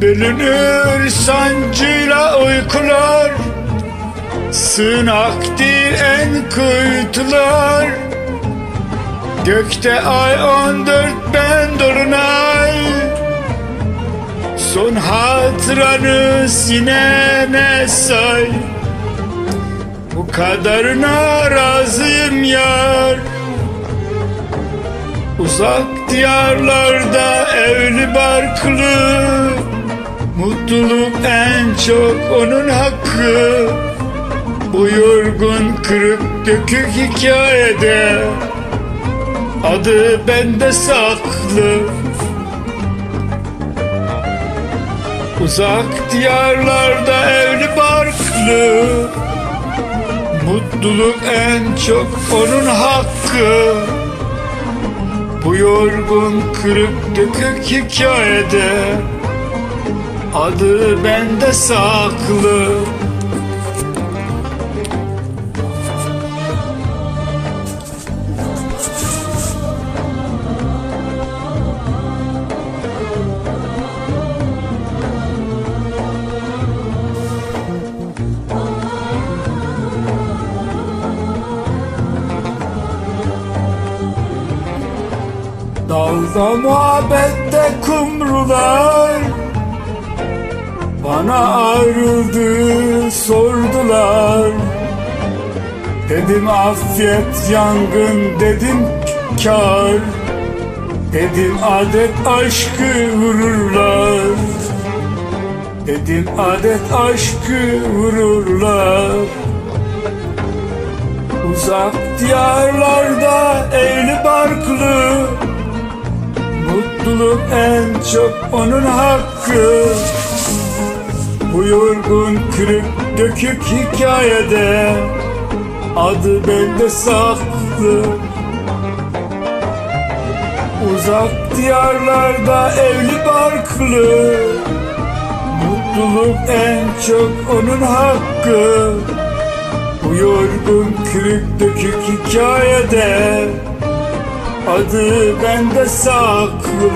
Bölünür sancıyla uykular Sığınak değil en kuytular. Gökte ay on dört ben dolunay Son hatıranı sinene say. Bu kadarına razıyım yar. Uzak diyarlarda evli barklı Mutluluk en çok onun hakkı. Bu yorgun kırık dökük hikayede Adı bende saklı. Uzak diyarlarda evli barklı. Mutluluk en çok onun hakkı. Bu yorgun kırık dökük hikayede Adı bende saklı. Dalda muhabbette kumrular ayrıldı sordular. Dedim afiyet yangın dedim kar. Dedim adet aşkı vururlar. Dedim adet aşkı vururlar. Uzak diyarlarda evli barklı. Mutluluk en çok onun hakkı yorgun kırık dökük hikayede. Adı bende saklı. Uzak diyarlarda evli barklı. Mutluluk en çok onun hakkı. Bu yorgun kırık dökük hikayede. Adı bende saklı